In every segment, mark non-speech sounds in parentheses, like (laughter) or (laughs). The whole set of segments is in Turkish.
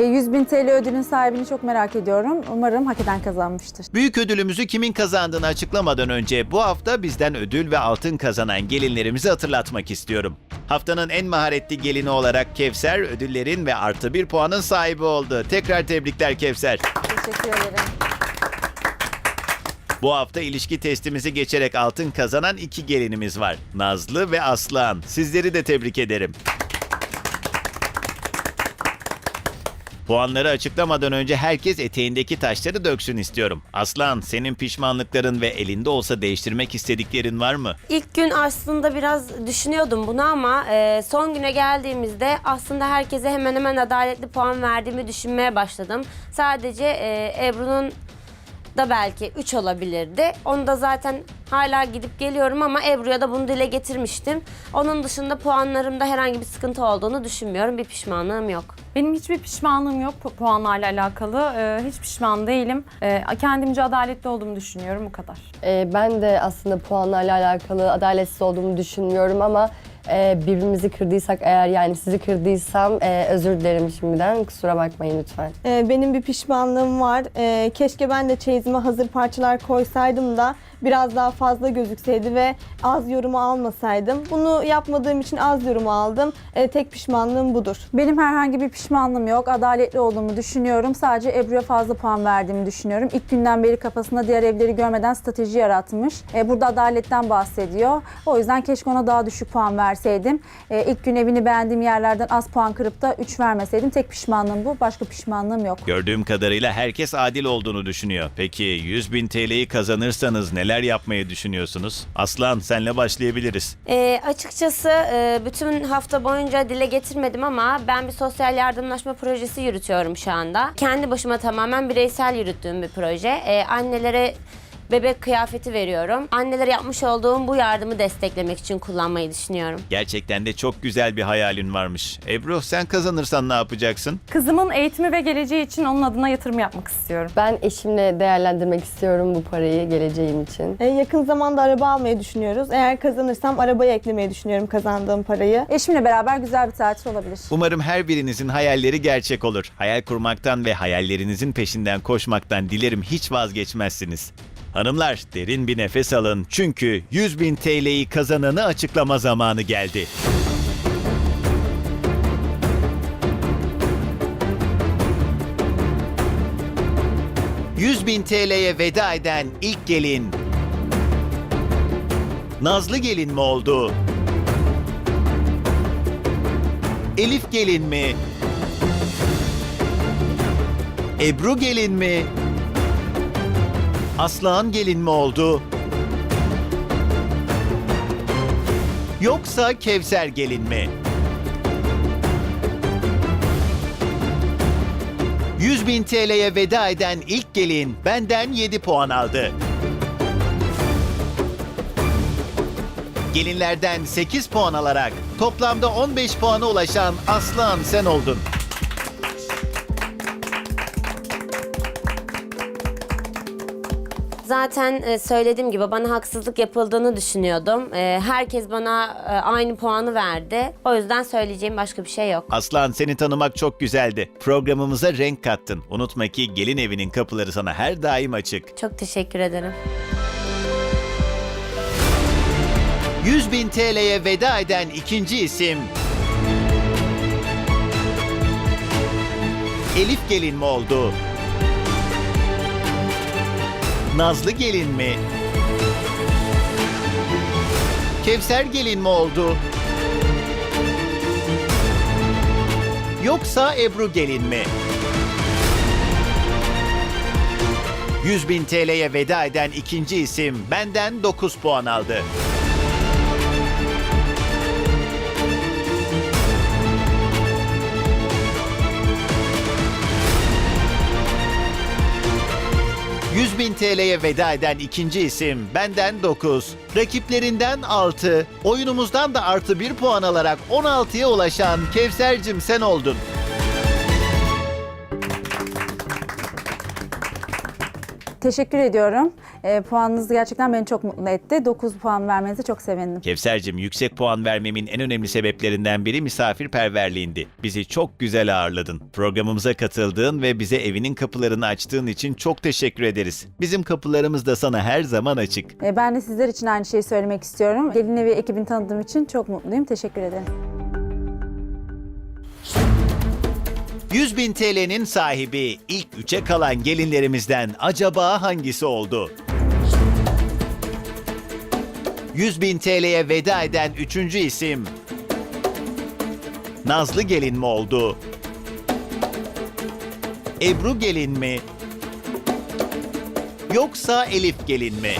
E, 100 bin TL ödülün sahibini çok merak ediyorum. Umarım hak eden kazanmıştır. Büyük ödülümüzü kimin kazandığını açıklamadan önce bu hafta bizden ödül ve altın kazanan gelinlerimizi hatırlatmak istiyorum. Haftanın en maharetli gelini olarak Kevser ödüllerin ve artı bir puanın sahibi oldu. Tekrar tebrikler Kevser. Teşekkür ederim. Bu hafta ilişki testimizi geçerek altın kazanan iki gelinimiz var. Nazlı ve Aslan. Sizleri de tebrik ederim. Puanları açıklamadan önce herkes eteğindeki taşları döksün istiyorum. Aslan, senin pişmanlıkların ve elinde olsa değiştirmek istediklerin var mı? İlk gün aslında biraz düşünüyordum bunu ama e, son güne geldiğimizde aslında herkese hemen hemen adaletli puan verdiğimi düşünmeye başladım. Sadece e, Ebru'nun da belki 3 olabilirdi. Onu da zaten hala gidip geliyorum ama Ebru'ya da bunu dile getirmiştim. Onun dışında puanlarımda herhangi bir sıkıntı olduğunu düşünmüyorum. Bir pişmanlığım yok. Benim hiçbir pişmanlığım yok pu- puanlarla alakalı. Ee, hiç pişman değilim. Ee, kendimce adaletli olduğumu düşünüyorum bu kadar. Ee, ben de aslında puanlarla alakalı adaletsiz olduğumu düşünmüyorum ama e, birbirimizi kırdıysak eğer yani sizi kırdıysam e, özür dilerim şimdiden kusura bakmayın lütfen. Ee, benim bir pişmanlığım var. Ee, keşke ben de çeyizime hazır parçalar koysaydım da biraz daha fazla gözükseydi ve az yorumu almasaydım. Bunu yapmadığım için az yorumu aldım. Ee, tek pişmanlığım budur. Benim herhangi bir pişmanlığım yok. Adaletli olduğumu düşünüyorum. Sadece Ebru'ya fazla puan verdiğimi düşünüyorum. İlk günden beri kafasında diğer evleri görmeden strateji yaratmış. E, burada adaletten bahsediyor. O yüzden keşke ona daha düşük puan verseydim. E, ilk gün evini beğendiğim yerlerden az puan kırıp da 3 vermeseydim. Tek pişmanlığım bu. Başka pişmanlığım yok. Gördüğüm kadarıyla herkes adil olduğunu düşünüyor. Peki 100 bin TL'yi kazanırsanız neler yapmayı düşünüyorsunuz? Aslan senle başlayabiliriz. E, açıkçası e, bütün hafta boyunca dile getirmedim ama ben bir sosyal yardımlaşma projesi yürütüyorum şu anda. Kendi başıma tamamen bireysel yürüttüğüm bir proje. E, annelere bebek kıyafeti veriyorum. Annelere yapmış olduğum bu yardımı desteklemek için kullanmayı düşünüyorum. Gerçekten de çok güzel bir hayalin varmış. Ebru sen kazanırsan ne yapacaksın? Kızımın eğitimi ve geleceği için onun adına yatırım yapmak istiyorum. Ben eşimle değerlendirmek istiyorum bu parayı geleceğim için. Ee, yakın zamanda araba almayı düşünüyoruz. Eğer kazanırsam arabaya eklemeyi düşünüyorum kazandığım parayı. Eşimle beraber güzel bir tatil olabilir. Umarım her birinizin hayalleri gerçek olur. Hayal kurmaktan ve hayallerinizin peşinden koşmaktan dilerim hiç vazgeçmezsiniz. Hanımlar derin bir nefes alın çünkü 100 bin TL'yi kazananı açıklama zamanı geldi. ...100 bin TL'ye veda eden ilk gelin... ...Nazlı gelin mi oldu? Elif gelin mi? Ebru gelin mi? Aslan gelin mi oldu? Yoksa Kevser gelin mi? 100 bin TL'ye veda eden ilk gelin benden 7 puan aldı. Gelinlerden 8 puan alarak toplamda 15 puana ulaşan Aslan sen oldun. Zaten e, söylediğim gibi bana haksızlık yapıldığını düşünüyordum. E, herkes bana e, aynı puanı verdi. O yüzden söyleyeceğim başka bir şey yok. Aslan seni tanımak çok güzeldi. Programımıza renk kattın. Unutma ki gelin evinin kapıları sana her daim açık. Çok teşekkür ederim. 100 bin TL'ye veda eden ikinci isim... Elif gelin mi oldu? Nazlı gelin mi? Kevser gelin mi oldu? Yoksa Ebru gelin mi? 100 bin TL'ye veda eden ikinci isim benden 9 puan aldı. TL'ye veda eden ikinci isim benden 9, rakiplerinden 6, oyunumuzdan da artı 1 puan alarak 16'ya ulaşan Kevser'cim sen oldun. Teşekkür ediyorum. E, puanınız gerçekten beni çok mutlu etti. 9 puan vermenize çok sevindim. Kevser'cim yüksek puan vermemin en önemli sebeplerinden biri misafirperverliğindi. Bizi çok güzel ağırladın. Programımıza katıldığın ve bize evinin kapılarını açtığın için çok teşekkür ederiz. Bizim kapılarımız da sana her zaman açık. E, ben de sizler için aynı şeyi söylemek istiyorum. Gelin evi ekibini tanıdığım için çok mutluyum. Teşekkür ederim. 100 bin TL'nin sahibi ilk üçe kalan gelinlerimizden acaba hangisi oldu? 100 bin TL'ye veda eden üçüncü isim Nazlı gelin mi oldu? Ebru gelin mi? Yoksa Elif gelin mi?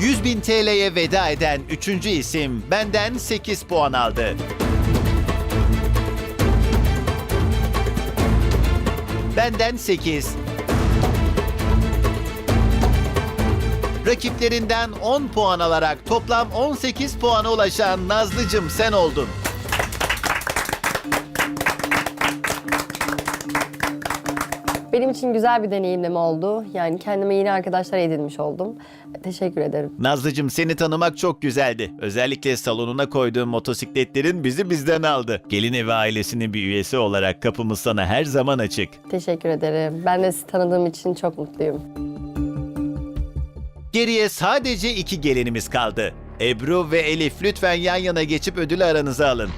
100 bin TL'ye veda eden üçüncü isim benden 8 puan aldı. Benden 8. Rakiplerinden 10 puan alarak toplam 18 puana ulaşan Nazlıcım sen oldun. Benim için güzel bir deneyimleme oldu. Yani kendime yeni arkadaşlar edinmiş oldum. Teşekkür ederim. Nazlıcım seni tanımak çok güzeldi. Özellikle salonuna koyduğun motosikletlerin bizi bizden aldı. Gelin evi ailesinin bir üyesi olarak kapımız sana her zaman açık. Teşekkür ederim. Ben de sizi tanıdığım için çok mutluyum. Geriye sadece iki gelinimiz kaldı. Ebru ve Elif lütfen yan yana geçip ödülü aranıza alın.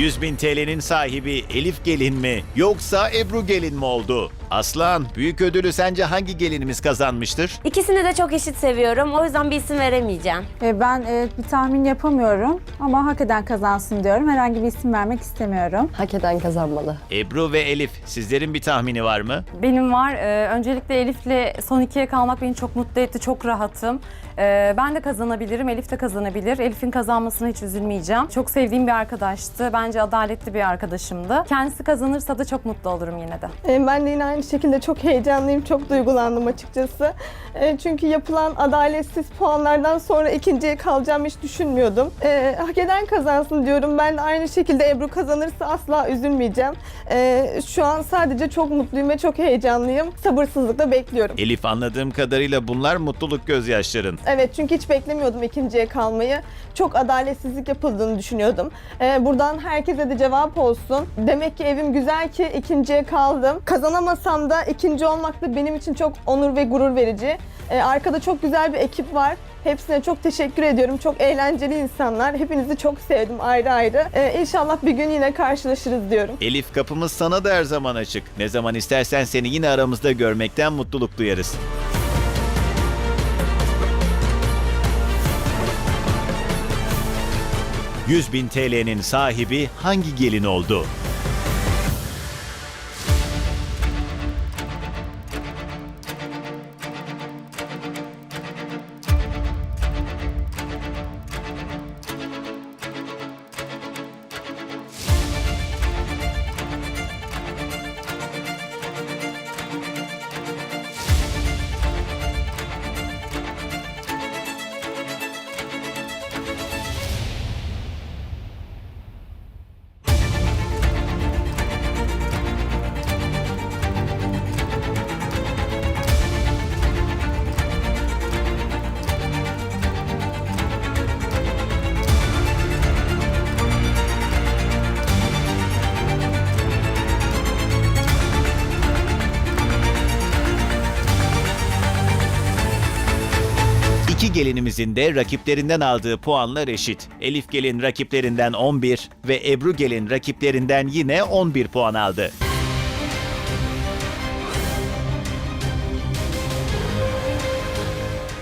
...100 bin TL'nin sahibi Elif gelin mi yoksa Ebru gelin mi oldu? Aslan büyük ödülü sence hangi gelinimiz kazanmıştır? İkisini de çok eşit seviyorum. O yüzden bir isim veremeyeceğim. E, ben e, bir tahmin yapamıyorum ama hak eden kazansın diyorum. Herhangi bir isim vermek istemiyorum. Hak eden kazanmalı. Ebru ve Elif sizlerin bir tahmini var mı? Benim var. Ee, öncelikle Elif'le son ikiye kalmak beni çok mutlu etti. Çok rahatım. Ee, ben de kazanabilirim. Elif de kazanabilir. Elif'in kazanmasına hiç üzülmeyeceğim. Çok sevdiğim bir arkadaştı. Bence adaletli bir arkadaşımdı. Kendisi kazanırsa da çok mutlu olurum yine de. E, Ben de yine aynı şekilde çok heyecanlıyım, çok duygulandım açıkçası. E, Çünkü yapılan adaletsiz puanlardan sonra ikinciye kalacağımı hiç düşünmüyordum. E, hak eden kazansın diyorum. Ben de aynı şekilde Ebru kazanırsa asla üzülmeyeceğim. E, Şu an sadece çok mutluyum ve çok heyecanlıyım. Sabırsızlıkla bekliyorum. Elif anladığım kadarıyla bunlar mutluluk gözyaşların. Evet çünkü hiç beklemiyordum ikinciye kalmayı. Çok adaletsizlik yapıldığını düşünüyordum. Ee, buradan herkese de cevap olsun. Demek ki evim güzel ki ikinciye kaldım. Kazanamasam da ikinci olmak da benim için çok onur ve gurur verici. Ee, arkada çok güzel bir ekip var. Hepsine çok teşekkür ediyorum. Çok eğlenceli insanlar. Hepinizi çok sevdim ayrı ayrı. Ee, inşallah bir gün yine karşılaşırız diyorum. Elif kapımız sana da her zaman açık. Ne zaman istersen seni yine aramızda görmekten mutluluk duyarız. ...100 bin TL'nin sahibi hangi gelin oldu? Gelinimizin de rakiplerinden aldığı puanlar eşit. Elif gelin rakiplerinden 11 ve Ebru gelin rakiplerinden yine 11 puan aldı.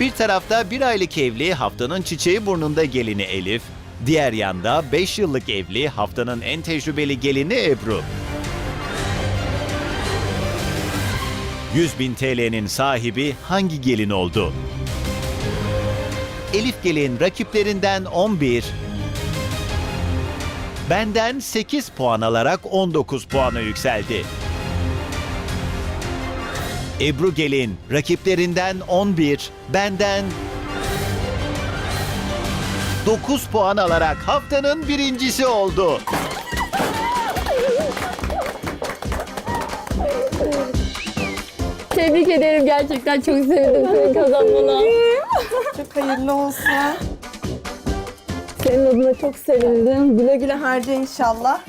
Bir tarafta bir aylık evli haftanın çiçeği burnunda gelini Elif, diğer yanda 5 yıllık evli haftanın en tecrübeli gelini Ebru. 100 bin TL'nin sahibi hangi gelin oldu? Elif Gelin rakiplerinden 11, benden 8 puan alarak 19 puana yükseldi. Ebru Gelin rakiplerinden 11, benden 9 puan alarak haftanın birincisi oldu. Tebrik ederim gerçekten çok sevindim senin kazanmana. Çok hayırlı olsun. Senin adına çok sevindim. Güle güle harca inşallah.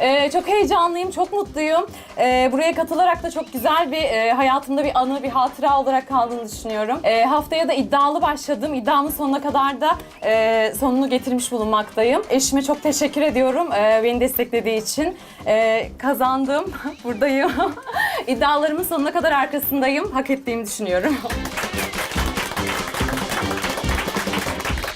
Ee, çok heyecanlıyım, çok mutluyum. Ee, buraya katılarak da çok güzel bir e, hayatımda bir anı, bir hatıra olarak kaldığını düşünüyorum. Ee, haftaya da iddialı başladım. İddiamın sonuna kadar da e, sonunu getirmiş bulunmaktayım. Eşime çok teşekkür ediyorum e, beni desteklediği için. E, kazandım, (laughs) buradayım. (laughs) İddialarımın sonuna kadar arkasındayım. Hak ettiğimi düşünüyorum. (laughs)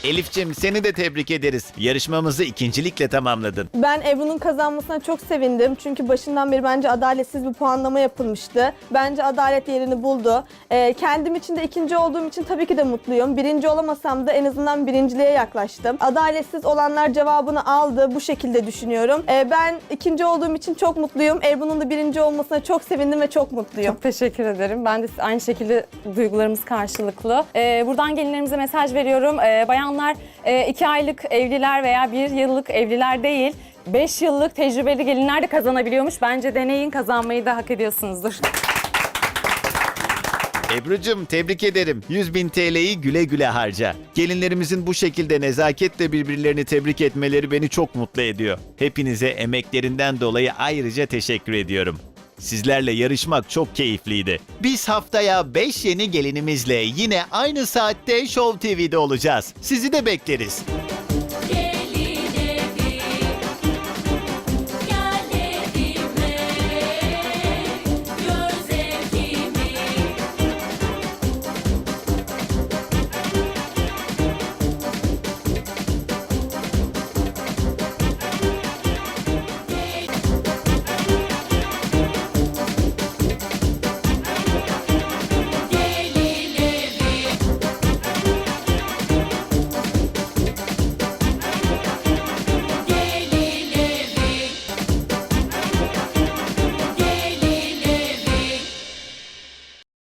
Elif'cim seni de tebrik ederiz. Yarışmamızı ikincilikle tamamladın. Ben Ebru'nun kazanmasına çok sevindim. Çünkü başından beri bence adaletsiz bir puanlama yapılmıştı. Bence adalet yerini buldu. Ee, kendim için de ikinci olduğum için tabii ki de mutluyum. Birinci olamasam da en azından birinciliğe yaklaştım. Adaletsiz olanlar cevabını aldı. Bu şekilde düşünüyorum. Ee, ben ikinci olduğum için çok mutluyum. Ebru'nun da birinci olmasına çok sevindim ve çok mutluyum. Çok teşekkür ederim. Ben de aynı şekilde duygularımız karşılıklı. Ee, buradan gelinlerimize mesaj veriyorum. Ee, bayanlar e, iki aylık evliler veya bir yıllık evliler değil. 5 yıllık tecrübeli gelinler de kazanabiliyormuş. Bence deneyin kazanmayı da hak ediyorsunuzdur. Ebru'cum tebrik ederim. 100 bin TL'yi güle güle harca. Gelinlerimizin bu şekilde nezaketle birbirlerini tebrik etmeleri beni çok mutlu ediyor. Hepinize emeklerinden dolayı ayrıca teşekkür ediyorum. Sizlerle yarışmak çok keyifliydi. Biz haftaya 5 yeni gelinimizle yine aynı saatte Show TV'de olacağız. Sizi de bekleriz.